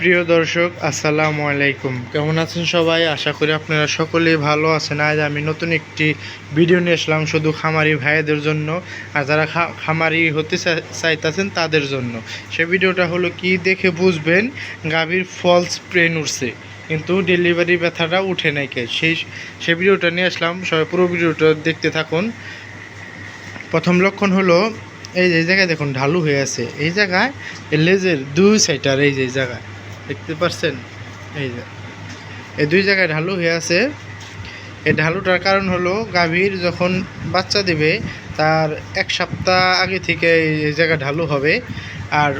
প্রিয় দর্শক, আসসালামু আলাইকুম। কেমন আছেন সবাই? আশা করি আপনারা সকলেই ভালো আছেন। আজ আমি নতুন একটি ভিডিও নিয়ে আসলাম শুধু খামারি ভাইদের জন্য, আর যারা খামারি হতে চাইতেছেন তাদের জন্য। সে ভিডিওটা হলো কি দেখে বুঝবেন, গাভীর ফলস প্রেন উঠছে কিন্তু ডেলিভারি ব্যথাটা উঠে নাই কে। সেই, সে ভিডিওটা নিয়ে আসলাম। সবাই পুরো ভিডিওটা দেখতে থাকুন। প্রথম লক্ষণ হলো, এই যে জায়গায় দেখুন, ঢালু হয়ে আছে। এই জায়গায় লেজের দুই সাইডার এই যে জায়গায়। দেখতে পাচ্ছেন? এই যে। এই দুই জায়গায় ঢালু হয়ে আছে। এই ঢালুটার কারণ হলো গাভীর যখন বাচ্চা দেবে, তার এক সপ্তাহ আগে থেকে এই জায়গা ঢালু হবে। আর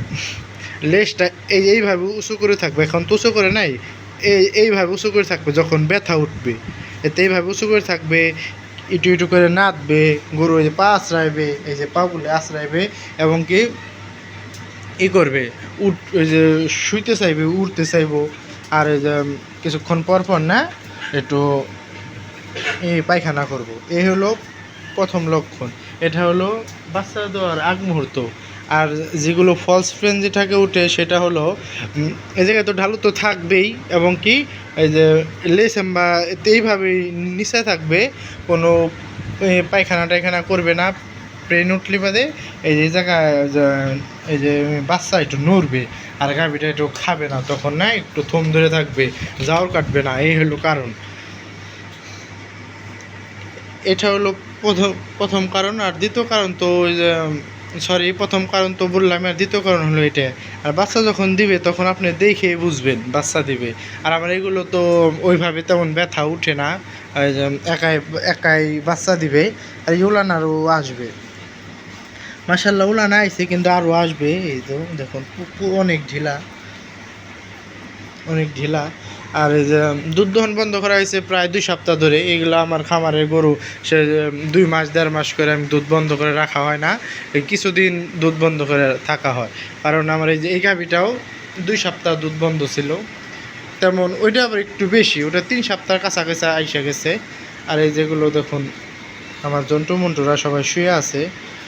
লেজটা এই এইভাবে উঁচু করে থাকবে। এখন তো উঁচু করে নাই। এই এইভাবে উঁচু করে থাকবে যখন ব্যথা উঠবে। এতে এইভাবে উঁচু করে থাকবে ইটু ইটু করে নাচবে গরু এই যে পা আশ্রাইবে এই যে পাগুলো আশ্রাইবে এবং কি ই করবে, উঠ, ওই যে শুইতে চাইবে উঠতে চাইব, আর এই যে কিছুক্ষণ পর পর না, একটু এই পায়খানা করব। এই হলো প্রথম লক্ষণ। এটা হলো বাচ্চা দেওয়ার আগ মুহূর্ত। আর যেগুলো ফলস ফ্রেন যেটাকে উঠে, সেটা হলো এ জায়গায় তো ঢালু তো থাকবেই, এবং কি, এই যে লেসেম বা এইভাবেই নিচে থাকবে, কোনো পায়খানা টায়খানা করবে না। প্রেন উঠলে বাদে এই যে জায়গায়, এই যে বাচ্চা একটু নড়বে, আর গাভিটা একটু খাবে না, তখন না একটু থম ধরে থাকবে, জাউর কাটবে না, এই হলো কারণ। এটা হলো প্রথম প্রথম কারণ, আর দ্বিতীয় কারণ তো ওই যে সরি প্রথম কারণ তো বললাম, আর দ্বিতীয় কারণ হলো এটা। আর বাচ্চা যখন দিবে, তখন আপনি দেখে বুঝবেন, বাচ্চা দিবে। আর আমার এগুলো তো ওইভাবে তেমন ব্যথা উঠে না একাই একাই বাচ্চা দিবে, আর এই উলান আরও আসবে। মাসাল্লাহ উলান আইছে, কিন্তু আরও আসবে। এই তো, দেখুন অনেক ঢিলা। অনেক ঢিলা। আর এই যে দুধ দহন বন্ধ করা হয়েছে প্রায় দুই সপ্তাহ ধরে। এগুলো আমার খামারের গরু, সে, দুই মাস, দেড় মাস করে আমি দুধ বন্ধ করে রাখা হয় না। কিছুদিন দুধ বন্ধ করে থাকা হয়। কারণ আমার এই যে, এই গাভিটাও দুই সপ্তাহ দুধ বন্ধ ছিল। তেমন, ওইটা আবার একটু বেশি। ওটা তিন সপ্তাহের কাছাকাছি আইসা গেছে। আর এই যেগুলো, দেখুন, আমার জন্টু মন্টুরা সবাই শুয়ে আছে।